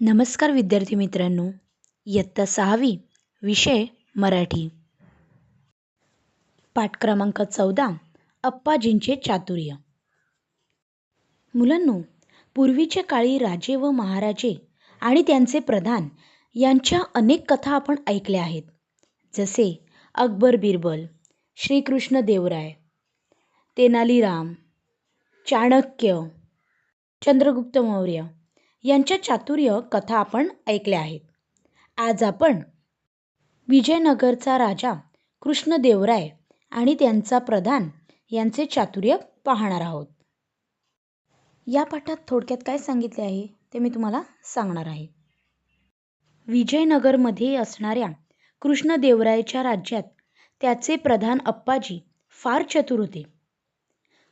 नमस्कार विद्यार्थी मित्रांनो इयत्ता सहावी विषय मराठी. पाठ क्रमांक चौदा अप्पाजींचे चातुर्य. मुलांनो पूर्वीच्या काळी राजे व महाराजे आणि त्यांचे प्रधान यांच्या अनेक कथा आपण ऐकल्या आहेत. जसे अकबर बिरबल श्रीकृष्ण देवराय तेनालीराम चाणक्य चंद्रगुप्त मौर्य यांच्या चातुर्य कथा आपण ऐकल्या आहेत. आज आपण विजयनगरचा राजा कृष्णदेवराय आणि त्यांचा प्रधान यांचे चातुर्य पाहणार आहोत. या पाठात थोडक्यात काय सांगितले आहे ते मी तुम्हाला सांगणार आहे. विजयनगरमध्ये असणाऱ्या कृष्णदेवरायच्या राज्यात त्याचे प्रधान अप्पाजी फार चतुर होते.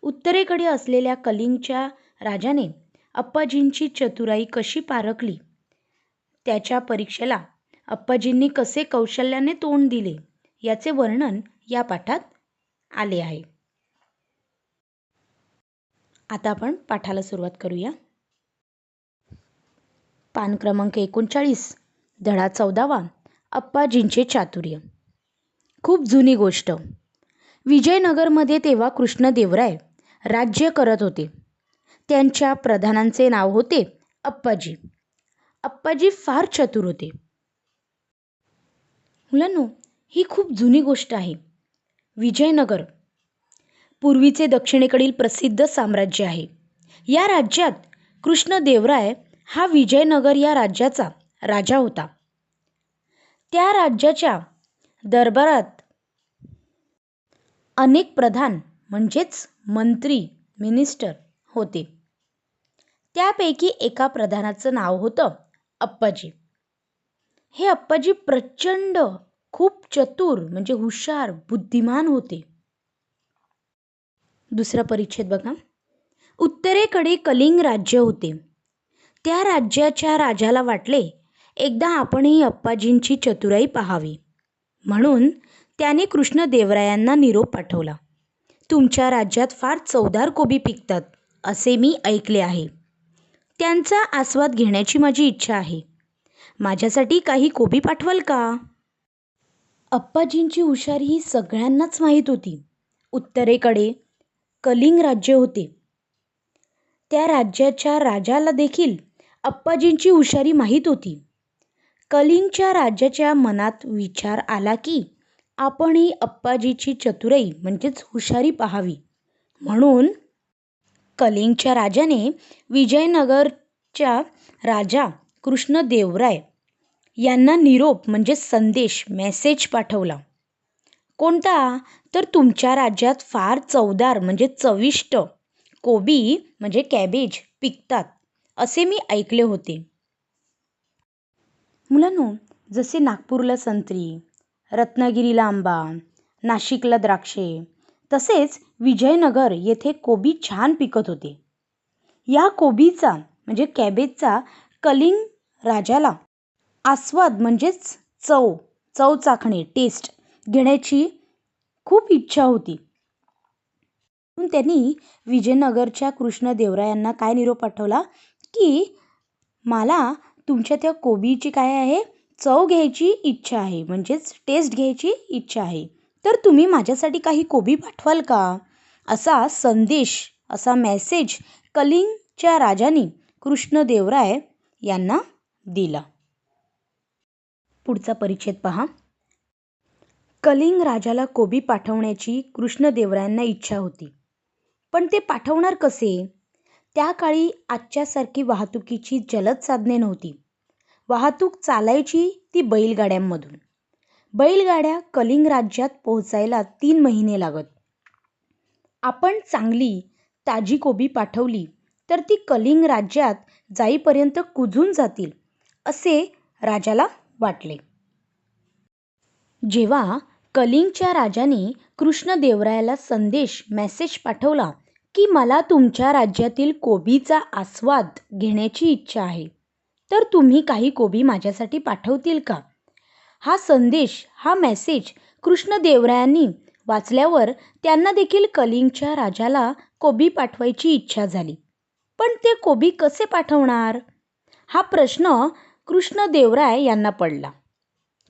उत्तरेकडे असलेल्या कलिंगच्या राजाने अप्पाजींची चतुराई कशी पारखली? त्याच्या परीक्षेला अप्पाजींनी कसे कौशल्याने तोंड दिले? याचे वर्णन या पाठात आले आहे. आता आपण पाठाला सुरुवात करूया. पान क्रमांक एकोणचाळीस धडा चौदावा अप्पाजींचे चातुर्य. खूप जुनी गोष्ट. विजयनगरमध्ये तेव्हा कृष्णदेवराय राज्य करत होते. त्यांच्या प्रधानांचे नाव होते अप्पाजी. अप्पाजी फार चतुर होते. मुलांनो ही खूप जुनी गोष्ट आहे. विजयनगर पूर्वीचे दक्षिणेकडील प्रसिद्ध साम्राज्य आहे. या राज्यात कृष्णदेवराय हा विजयनगर या राज्याचा राजा होता. त्या राज्याच्या दरबारात अनेक प्रधान म्हणजेच मंत्री मिनिस्टर होते. त्यापैकी एका प्रधानाचं नाव होतं अप्पाजी. हे अप्पाजी प्रचंड खूप चतुर म्हणजे हुशार बुद्धिमान होते. दुसरा परिच्छेद बघा. उत्तरेकडे कलिंग राज्य होते. त्या राज्याच्या राजाला वाटले एकदा आपणही अप्पाजींची चतुराई पाहावी. म्हणून त्याने कृष्णदेवरायांना निरोप पाठवला. तुमच्या राज्यात फार चवदार कोबी पिकतात. असे मी ऐकले आहे. त्यांचा आस्वाद घेण्याची माझी इच्छा आहे. माझ्यासाठी काही कोबी पाठवाल का? अप्पाजींची हुशारी ही सगळ्यांनाच माहीत होती. उत्तरेकडे कलिंग राज्य होते. त्या राज्याच्या राजाला देखील अप्पाजींची हुशारी माहीत होती. कलिंगच्या राजाच्या मनात विचार आला की आपण ही अप्पाजीची चतुराई म्हणजेच हुशारी पाहावी. म्हणून कलिंगच्या राजाने विजयनगरच्या राजा कृष्णदेवराय यांना निरोप म्हणजे संदेश मेसेज पाठवला. कोणता? तर तुमच्या राज्यात फार चवदार म्हणजे चविष्ट कोबी म्हणजे कॅबेज पिकतात असे मी ऐकले होते. मुलांनो जसे नागपूरला संत्री रत्नागिरीला आंबा नाशिकला द्राक्षे तसेच विजयनगर येथे कोबी छान पिकत होते. या कोबीचा म्हणजे कॅबेजचा कलिंग राजाला आस्वाद म्हणजेच चव चव चाखणे टेस्ट घेण्याची खूप इच्छा होती. म्हणून त्यांनी विजयनगरच्या कृष्णदेवरायांना काय निरोप पाठवला? की मला तुमच्या त्या कोबीची काय आहे? चव घ्यायची इच्छा आहे म्हणजेच टेस्ट घ्यायची इच्छा आहे. तर तुम्ही माझ्यासाठी काही कोबी पाठवाल का? असा संदेश असा मेसेज कलिंगच्या राजाने कृष्णदेवराय यांना दिला. पुढचा परिच्छेद पहा. कलिंग राजाला कोबी पाठवण्याची कृष्णदेवरायांना इच्छा होती. पण ते पाठवणार कसे? त्या काळी आजच्यासारखी वाहतुकीची जलद साधने नव्हती. वाहतूक चालायची ती बैलगाड्यांमधून. बैलगाड्या कलिंग राज्यात पोहोचायला तीन महिने लागत. आपण चांगली ताजी कोबी पाठवली तर ती कलिंग राज्यात जाईपर्यंत कुजून जातील असे राजाला वाटले. जेव्हा कलिंगच्या राजाने कृष्णदेवरायाला संदेश मेसेज पाठवला की मला तुमच्या राज्यातील कोबीचा आस्वाद घेण्याची इच्छा आहे तर तुम्ही काही कोबी माझ्यासाठी पाठवतील का? हा संदेश हा मेसेज कृष्णदेवरायांनी वाचल्यावर त्यांना देखील कलिंगच्या राजाला कोबी पाठवायची इच्छा झाली. पण ते कोबी कसे पाठवणार? हा प्रश्न कृष्णदेवराय यांना पडला.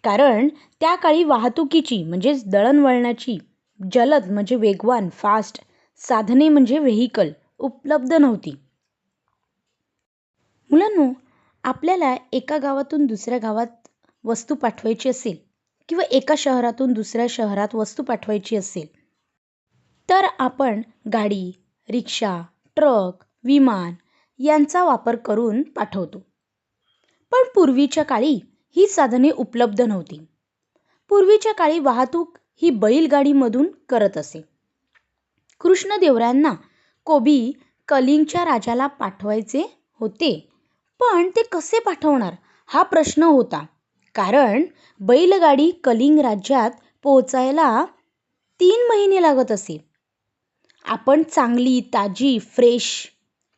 कारण त्या काळी वाहतुकीची म्हणजेच दळणवळणाची जलद म्हणजे वेगवान फास्ट साधने म्हणजे व्हेकल उपलब्ध नव्हती. मुलांनो आपल्याला एका गावातून दुसऱ्या गावात वस्तू पाठवायची असेल किंवा एका शहरातून दुसऱ्या शहरात वस्तू पाठवायची असेल तर आपण गाडी रिक्षा ट्रक विमान यांचा वापर करून पाठवतो. पण पूर्वीच्या काळी ही साधने उपलब्ध नव्हती. पूर्वीच्या काळी वाहतूक ही बैलगाडीमधून करत असे. कृष्णदेवरायांना कोबी कलिंगच्या राजाला पाठवायचे होते पण ते कसे पाठवणार हा प्रश्न होता. कारण बैलगाडी कलिंग राज्यात पोहोचायला तीन महिने लागत असे. आपण चांगली ताजी फ्रेश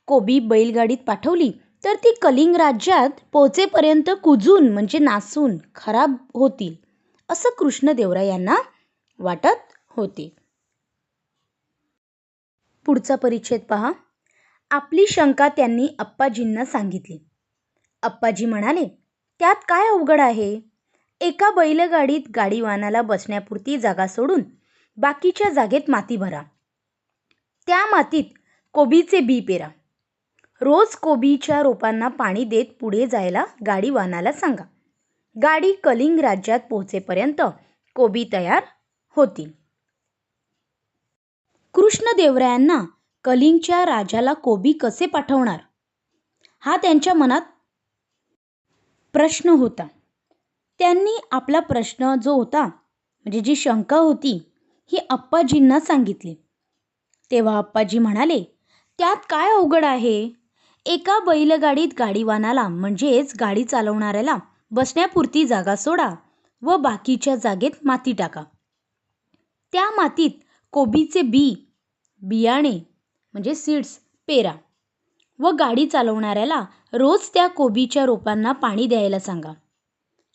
कोबी बैलगाडीत पाठवली तर ती कलिंग राज्यात पोहोचेपर्यंत कुजून म्हणजे नासून खराब होतील असं कृष्णदेवराय यांना वाटत होते. पुढचा परिच्छेद पहा. आपली शंका त्यांनी अप्पाजींना सांगितली. अप्पाजी म्हणाले त्यात काय अवघड आहे? एका बैलगाडीत गाडीवानाला बसण्यापुरती जागा सोडून बाकीच्या जागेत माती भरा. त्या मातीत कोबीचे बी पेरा. रोज कोबीच्या रोपांना पाणी देत पुढे जायला गाडीवानाला सांगा. गाडी कलिंग राज्यात पोहोचेपर्यंत कोबी तयार होतील कृष्णदेवरायांना कलिंगच्या राजाला कोबी कसे पाठवणार? हा त्यांच्या मनात प्रश्न होता. त्यांनी आपला प्रश्न जो होता म्हणजे जी शंका होती ही अप्पाजींना सांगितली. तेव्हा अप्पाजी म्हणाले त्यात काय अवघड आहे? एका बैलगाडीत गाडीवानाला म्हणजेच गाडी चालवणाऱ्याला बसण्यापुरती जागा सोडा व बाकीच्या जागेत माती टाका. त्या मातीत कोबीचे बी बियाणे म्हणजे सीड्स पेरा व गाडी चालवणाऱ्याला रोज त्या कोबीच्या रोपांना पाणी द्यायला सांगा.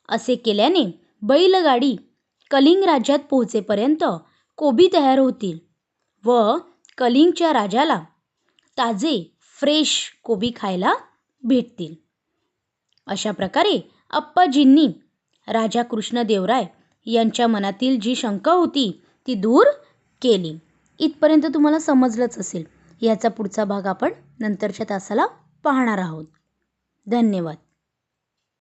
असे केल्याने बैलगाडी कलिंग राज्यात पोहोचेपर्यंत कोबी तयार होतील व कलिंगच्या राजाला ताजे फ्रेश कोबी खायला भेटतील. अशा प्रकारे अप्पाजींनी राजा कृष्णदेवराय यांच्या मनातील जी शंका होती ती दूर केली. इथपर्यंत तुम्हाला समजलंच असेल. याचा पुढचा भाग आपण नंतरच्या तासाला पाहणार आहोत. धन्यवाद.